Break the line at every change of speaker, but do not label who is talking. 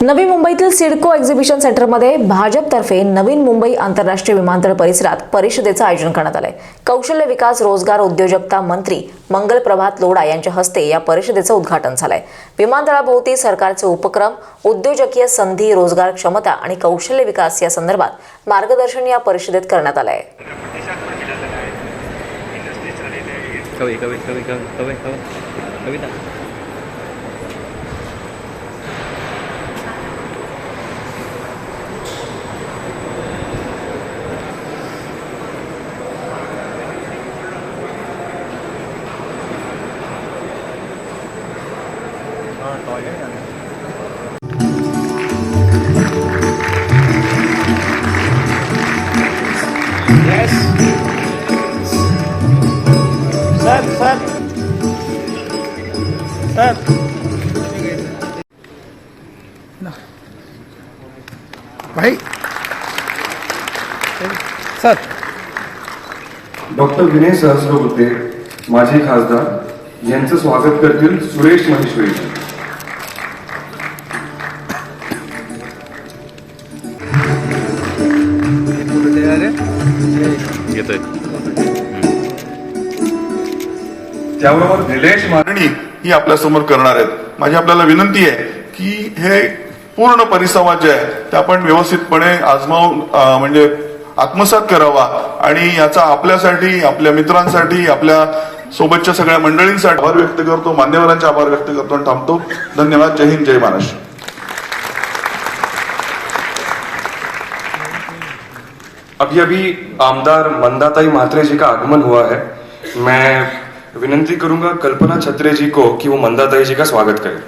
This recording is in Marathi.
नवी मुंबईतील सिडको एक्झिबिशन सेंटरमध्ये भाजपतर्फे नवीन मुंबई आंतरराष्ट्रीय विमानतळ परिसरात परिषदेचं आयोजन करण्यात आलंय कौशल्य विकास रोजगार उद्योजकता मंत्री मंगल प्रभात लोढा यांच्या हस्ते या परिषदेचं उद्घाटन झालंय विमानतळाभोवती सरकारचे उपक्रम उद्योजकीय संधी रोजगार क्षमता आणि कौशल्य विकास या संदर्भात मार्गदर्शन या परिषदेत करण्यात आलंय
आहे कवी कवी कवी कवी कवी कविता
सर
डॉक्टर विनय सहस्रबुद्धे माजी खासदार यांचं स्वागत करतील सुरेश महेश्वरी.
येतोय
त्याबरोबर निलेश मा
ही आपल्यासमोर करणार आहेत. माझी आपल्याला विनंती आहे की हे पूर्ण परिसंवाद जे आहे ते आपण व्यवस्थितपणे आजमावून म्हणजे आत्मसात करावा आणि याचा आपल्यासाठी आपल्या मित्रांसाठी आपल्या सोबतच्या सगळ्या मंडळींसाठी आभार व्यक्त करतो मान्यवरांचे आभार व्यक्त करतो आणि थांबतो. धन्यवाद. जय हिंद जय महाराष्ट्र.
अभी अभी आमदार मंदाताई म्हात्रे जी का आगमन हुआ है। मैं विनंती करूंगा कल्पना छत्रे जी को कि वो मंदाताई जी का स्वागत करें।